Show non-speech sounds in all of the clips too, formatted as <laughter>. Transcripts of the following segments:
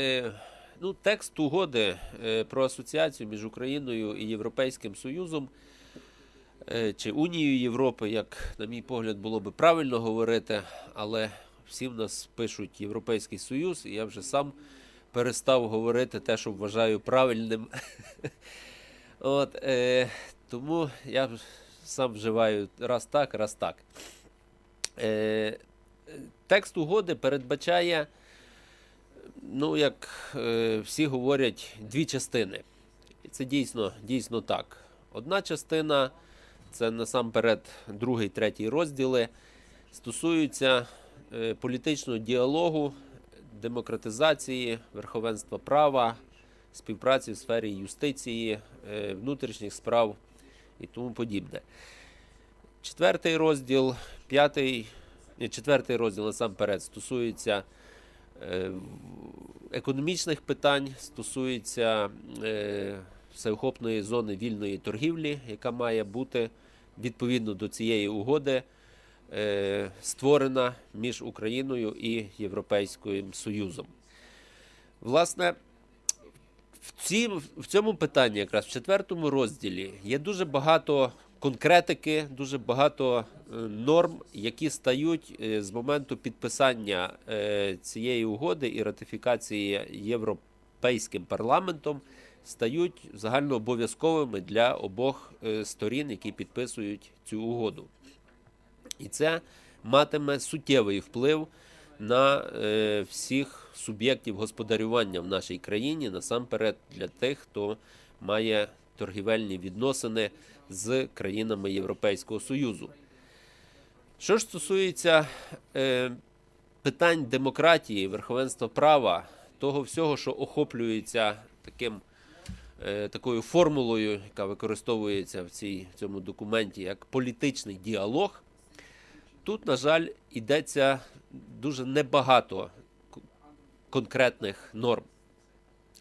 Е, Ну, текст угоди е, про асоціацію між Україною і Європейським Союзом е, чи Унією Європи, як, на мій погляд, було би правильно говорити, але всі в нас пишуть Європейський Союз, і я вже сам перестав говорити те, що вважаю правильним. <laughs> От, е, тому я сам вживаю раз так, раз так. Е, текст угоди передбачає ну, як е, всі говорять, дві частини. І це дійсно, дійсно так. Одна частина це насамперед другий, третій розділи, стосуються е, політичного діалогу, демократизації, верховенства права, співпраці в сфері юстиції, е, внутрішніх справ і тому подібне. Четвертий розділ, п'ятий, четвертий розділ насамперед стосується економічних питань, стосується е, всеохопної зони вільної торгівлі, яка має бути відповідно до цієї угоди е, створена між Україною і Європейським Союзом. Власне, в цьому питанні, якраз в четвертому розділі, є дуже багато конкретики, дуже багато е, норм, які стають е, з моменту підписання е, цієї угоди і ратифікації Європейським парламентом, стають загальнообов'язковими для обох сторін, які підписують цю угоду. І це матиме суттєвий вплив на всіх суб'єктів господарювання в нашій країні, насамперед для тих, хто має торгівельні відносини з країнами Європейського Союзу. Що ж стосується е, питань демократії, верховенства права, того всього, що охоплюється таким, е, такою формулою, яка використовується в, цій, в цьому документі як політичний діалог, тут, на жаль, йдеться дуже небагато конкретних норм.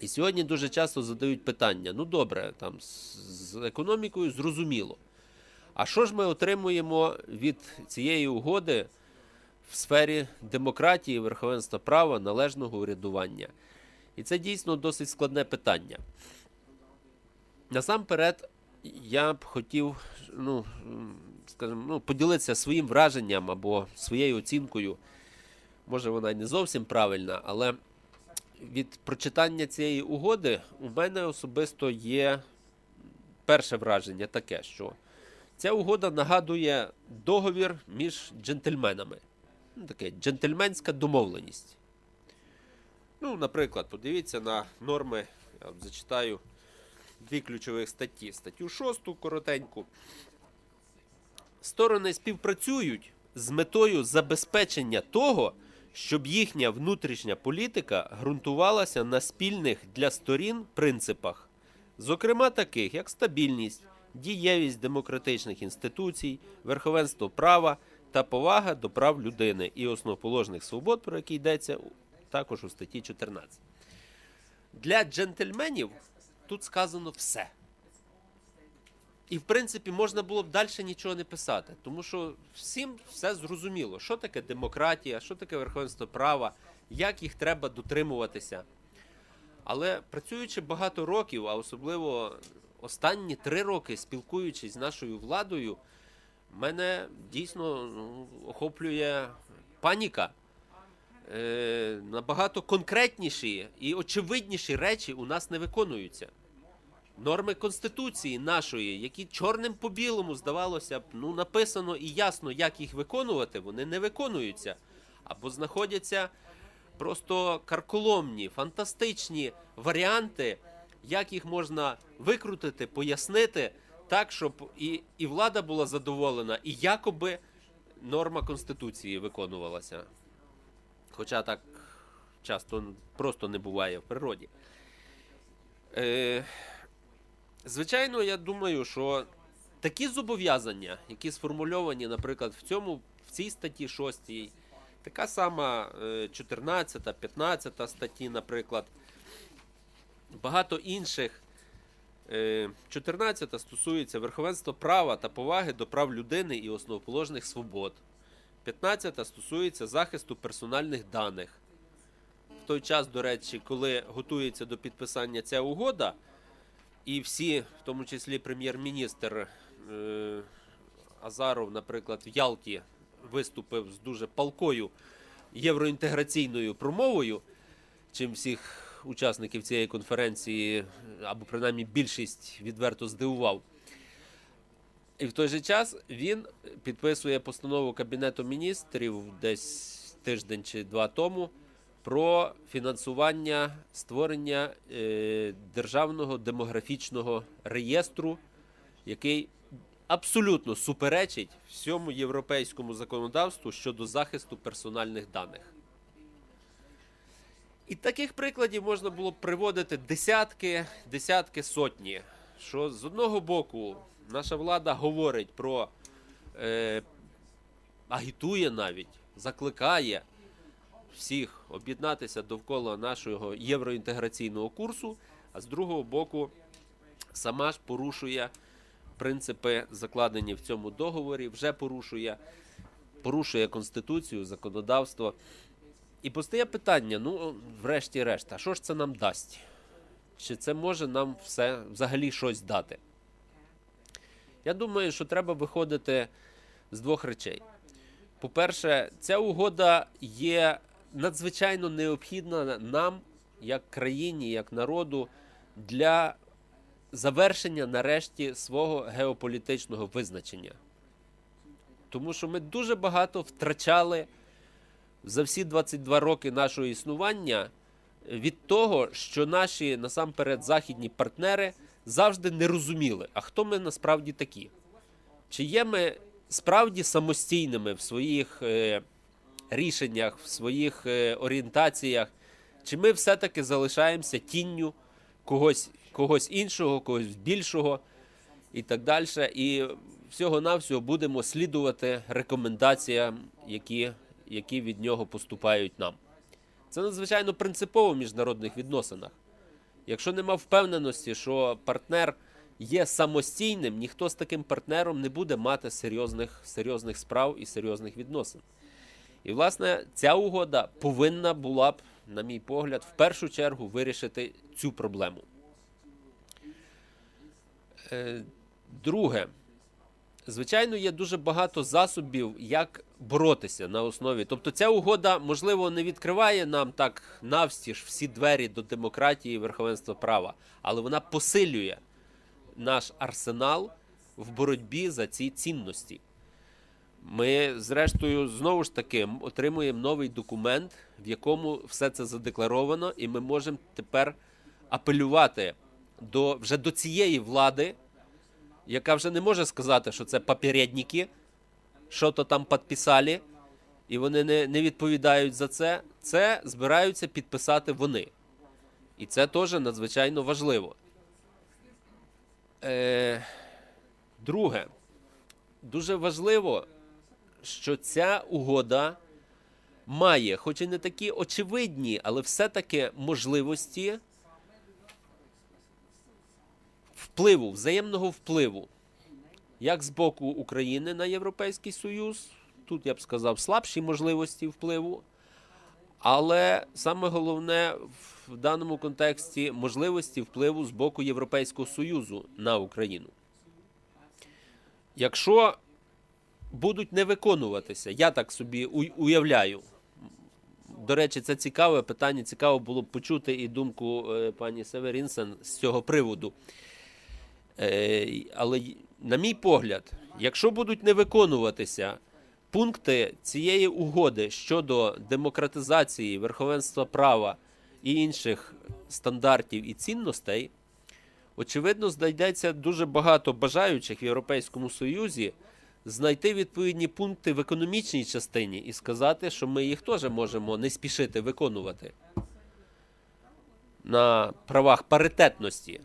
І сьогодні дуже часто задають питання: ну добре, там з, економікою зрозуміло. А що ж ми отримуємо від цієї угоди в сфері демократії, верховенства права, належного урядування? І це дійсно досить складне питання. Насамперед, я б хотів, ну, скажімо, ну, поділитися своїм враженням або своєю оцінкою. Може, вона не зовсім правильна, але від прочитання цієї угоди у мене особисто є перше враження таке, що ця угода нагадує договір між джентльменами. Ну, таке джентльменська домовленість. Ну, наприклад, подивіться на норми, я вам зачитаю дві ключових статті. Статтю 6 коротеньку. Сторони співпрацюють з метою забезпечення того, щоб їхня внутрішня політика ґрунтувалася на спільних для сторін принципах, зокрема таких як стабільність, дієвість демократичних інституцій, верховенство права та повага до прав людини і основоположних свобод, про які йдеться також у статті 14. Для джентльменів тут сказано все. І, в принципі, можна було б далі нічого не писати, тому що всім все зрозуміло, що таке демократія, що таке верховенство права, як їх треба дотримуватися. Але працюючи багато років, а особливо останні три роки спілкуючись з нашою владою, мене дійсно ну, охоплює паніка. Е, набагато конкретніші і очевидніші речі у нас не виконуються норми Конституції нашої, які чорним по білому, здавалося б, ну написано і ясно, як їх виконувати, вони не виконуються. Або знаходяться просто карколомні, фантастичні варіанти, як їх можна викрутити, пояснити так, щоб і, і влада була задоволена, і якоби норма Конституції виконувалася. Хоча так часто просто не буває в природі. Е, Звичайно, я думаю, що такі зобов'язання, які сформульовані, наприклад, в цьому в цій статті 6, така сама е, 14, 15 статті, наприклад, багато інших. Е, 14 стосується верховенства права та поваги до прав людини і основоположних свобод. 15 стосується захисту персональних даних. В той час, до речі, коли готується до підписання ця угода, і всі, в тому числі прем'єр-міністр е, Азаров, наприклад, в Ялті виступив з дуже палкою євроінтеграційною промовою, чим всіх учасників цієї конференції, або принаймні більшість відверто здивував. І в той же час він підписує постанову Кабінету міністрів десь тиждень чи два тому про фінансування створення е, державного демографічного реєстру, який абсолютно суперечить всьому європейському законодавству щодо захисту персональних даних. І таких прикладів можна було б приводити десятки, десятки сотні. Що з одного боку наша влада говорить про е, агітує навіть, закликає всіх об'єднатися довкола нашого євроінтеграційного курсу, а з другого боку, сама ж порушує принципи, закладені в цьому договорі, вже порушує, порушує конституцію, законодавство. І постає питання: ну, врешті-решт, а що ж це нам дасть? Чи це може нам все взагалі щось дати? Я думаю, що треба виходити з двох речей. По-перше, ця угода є надзвичайно необхідна нам, як країні, як народу, для завершення нарешті свого геополітичного визначення. Тому що ми дуже багато втрачали за всі 22 роки нашого існування від того, що наші насамперед західні партнери завжди не розуміли, а хто ми насправді такі. Чи є ми справді самостійними в своїх е, рішеннях, в своїх е, орієнтаціях, чи ми все-таки залишаємося тінню когось, когось іншого, когось більшого і так далі. І всього-навсього будемо слідувати рекомендаціям, які, які від нього поступають нам. Це надзвичайно принципово в міжнародних відносинах. Якщо нема впевненості, що партнер є самостійним, ніхто з таким партнером не буде мати серйозних, серйозних справ і серйозних відносин. І, власне, ця угода повинна була б, на мій погляд, в першу чергу вирішити цю проблему. Е, Друге, звичайно, є дуже багато засобів, як боротися на основі. Тобто, ця угода, можливо, не відкриває нам так навстіж всі двері до демократії і верховенства права, але вона посилює наш арсенал в боротьбі за ці цінності. Ми, зрештою, знову ж таки отримуємо новий документ, в якому все це задекларовано, і ми можемо тепер апелювати до, вже до цієї влади, яка вже не може сказати, що це попередники, що то там підписали, і вони не, не відповідають за це. Це збираються підписати вони. І це теж надзвичайно важливо. Е, друге, дуже важливо, що ця угода має, хоч і не такі очевидні, але все-таки можливості впливу, взаємного впливу, як з боку України на Європейський Союз, тут я б сказав слабші можливості впливу, але саме головне в даному контексті можливості впливу з боку Європейського Союзу на Україну. Якщо будуть не виконуватися, я так собі уявляю. До речі, це цікаве питання. Цікаво було б почути і думку е, пані Северінсен з цього приводу. Е, але, на мій погляд, якщо будуть не виконуватися пункти цієї угоди щодо демократизації, верховенства права і інших стандартів і цінностей, очевидно, знайдеться дуже багато бажаючих в Європейському Союзі знайти відповідні пункти в економічній частині і сказати, що ми їх теж можемо не спішити виконувати на правах паритетності.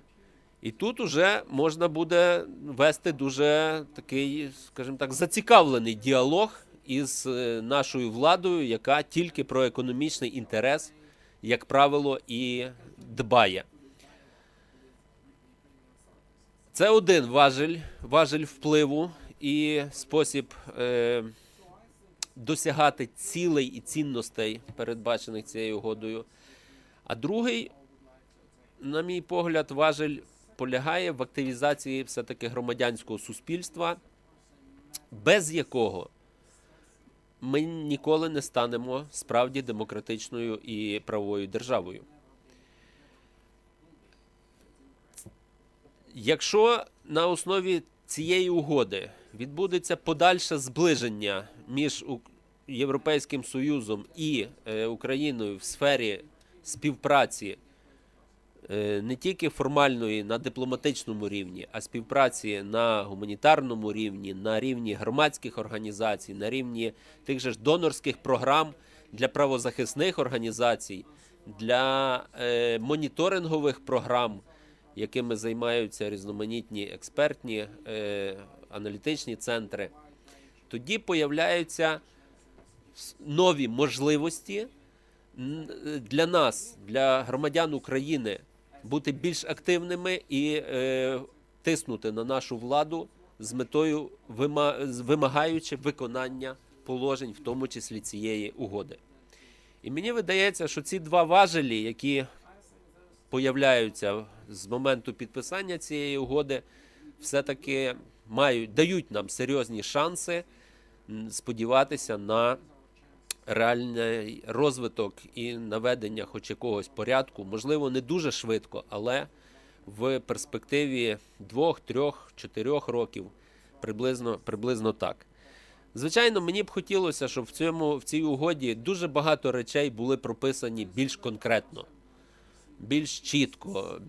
І тут уже можна буде вести дуже такий, скажімо так, зацікавлений діалог із е, нашою владою, яка тільки про економічний інтерес, як правило, і дбає. Це один важель, важель впливу і спосіб е, досягати цілей і цінностей, передбачених цією угодою. А другий, на мій погляд, важель полягає в активізації все-таки громадянського суспільства, без якого ми ніколи не станемо справді демократичною і правовою державою. Якщо на основі цієї угоди відбудеться подальше зближення між Європейським Союзом і е, Україною в сфері співпраці е, не тільки формальної на дипломатичному рівні, а співпраці на гуманітарному рівні, на рівні громадських організацій, на рівні тих же ж донорських програм для правозахисних організацій, для е, моніторингових програм, якими займаються різноманітні експертні е, аналітичні центри, тоді появляються нові можливості для нас, для громадян України, бути більш активними і е, тиснути на нашу владу з метою вимагаючи виконання положень, в тому числі цієї угоди. І мені видається, що ці два важелі, які появляються з моменту підписання цієї угоди, все-таки мають, дають нам серйозні шанси сподіватися на реальний розвиток і наведення хоч якогось порядку, можливо, не дуже швидко, але в перспективі двох, трьох, чотирьох років приблизно, приблизно так. Звичайно, мені б хотілося, щоб в цьому в цій угоді дуже багато речей були прописані більш конкретно, більш чітко,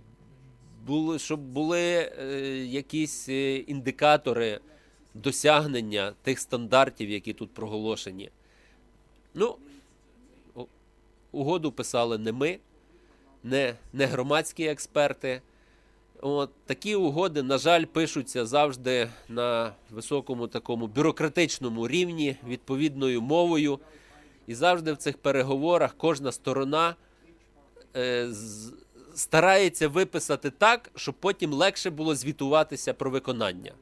були, щоб були е, якісь е, індикатори досягнення тих стандартів, які тут проголошені. Ну, угоду писали не ми, не, не громадські експерти. От такі угоди, на жаль, пишуться завжди на високому такому бюрократичному рівні, відповідною мовою. І завжди в цих переговорах кожна сторона е, старається виписати так, щоб потім легше було звітуватися про виконання.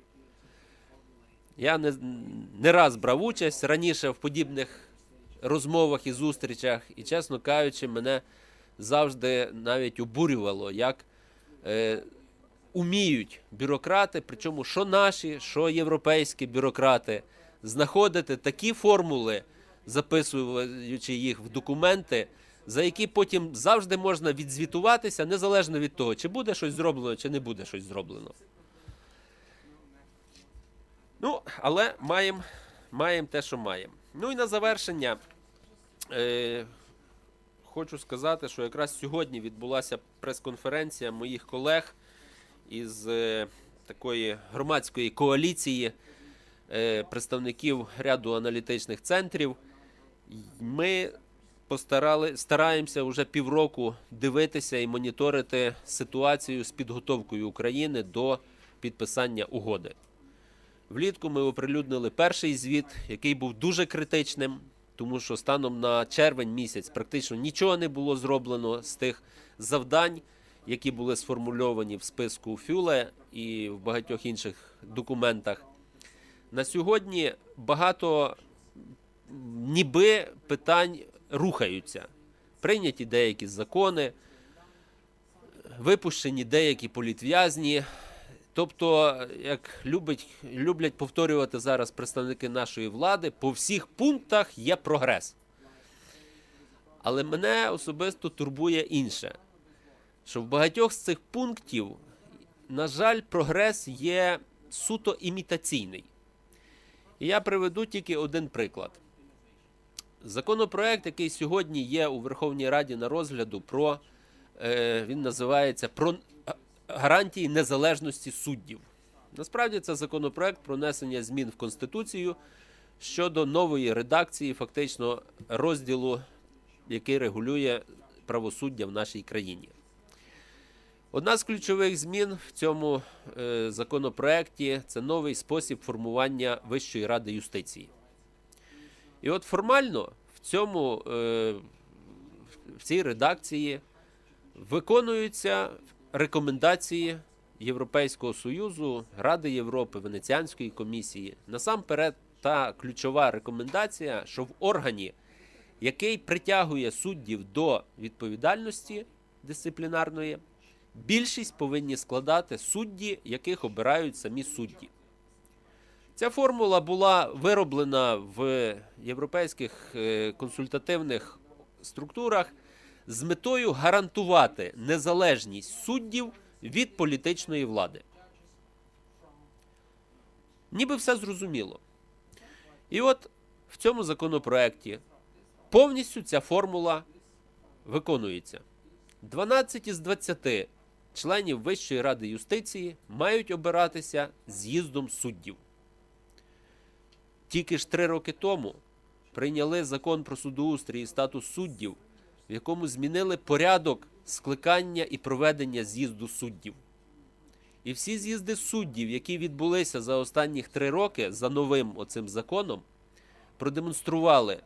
Я не, не раз брав участь раніше в подібних розмовах і зустрічах, і, чесно кажучи, мене завжди навіть обурювало, як е, уміють бюрократи, причому що наші, що європейські бюрократи, знаходити такі формули, записуючи їх в документи, за які потім завжди можна відзвітуватися, незалежно від того, чи буде щось зроблено, чи не буде щось зроблено. Ну, але маємо маєм те, що маємо. Ну і на завершення е, хочу сказати, що якраз сьогодні відбулася прес-конференція моїх колег із е, такої громадської коаліції е, представників ряду аналітичних центрів. Ми постарали, стараємося вже півроку дивитися і моніторити ситуацію з підготовкою України до підписання угоди. Влітку ми оприлюднили перший звіт, який був дуже критичним, тому що станом на червень місяць практично нічого не було зроблено з тих завдань, які були сформульовані в списку Фюле і в багатьох інших документах. На сьогодні багато ніби питань рухаються. Прийняті деякі закони, випущені деякі політв'язні. Тобто, як любить, люблять повторювати зараз представники нашої влади, по всіх пунктах є прогрес. Але мене особисто турбує інше, що в багатьох з цих пунктів, на жаль, прогрес є суто імітаційний. І я приведу тільки один приклад. Законопроект, який сьогодні є у Верховній Раді на розгляду, про е, він називається про гарантії незалежності суддів. Насправді це законопроект про внесення змін в Конституцію щодо нової редакції, фактично розділу, який регулює правосуддя в нашій країні. Одна з ключових змін в цьому е, законопроекті це новий спосіб формування Вищої ради юстиції. І от формально в цьому е, в цій редакції виконуються рекомендації Європейського Союзу, Ради Європи, Венеціанської комісії. Насамперед, та ключова рекомендація, що в органі, який притягує суддів до відповідальності дисциплінарної, більшість повинні складати судді, яких обирають самі судді. Ця формула була вироблена в європейських е, консультативних структурах з метою гарантувати незалежність суддів від політичної влади. Ніби все зрозуміло. І от в цьому законопроекті повністю ця формула виконується. 12 із 20 членів Вищої ради юстиції мають обиратися з'їздом суддів. Тільки ж три роки тому прийняли закон про судоустрій і статус суддів, в якому змінили порядок скликання і проведення з'їзду суддів. І всі з'їзди суддів, які відбулися за останніх три роки за новим оцим законом, продемонстрували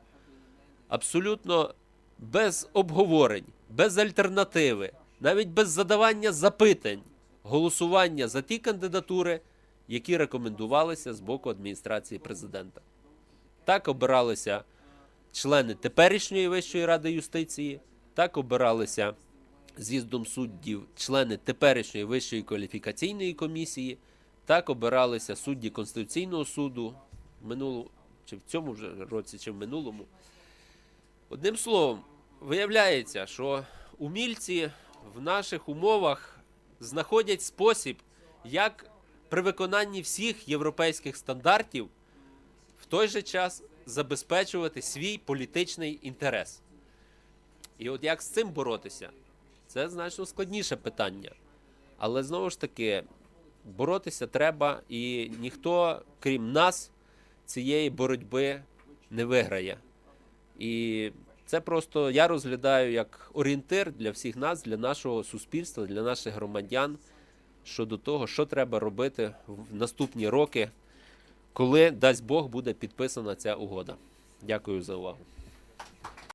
абсолютно без обговорень, без альтернативи, навіть без задавання запитань, голосування за ті кандидатури, які рекомендувалися з боку адміністрації президента. Так обиралися члени теперішньої Вищої ради юстиції, так обиралися з'їздом суддів члени теперішньої Вищої кваліфікаційної комісії, так обиралися судді Конституційного суду в минулому, чи в цьому вже році, чи в минулому. Одним словом, виявляється, що умільці в наших умовах знаходять спосіб, як при виконанні всіх європейських стандартів в той же час забезпечувати свій політичний інтерес. І от як з цим боротися? Це значно складніше питання. Але знову ж таки, боротися треба, і ніхто, крім нас, цієї боротьби не виграє. І це просто я розглядаю як орієнтир для всіх нас, для нашого суспільства, для наших громадян щодо того, що треба робити в наступні роки, коли дасть Бог буде підписана ця угода. Дякую за увагу.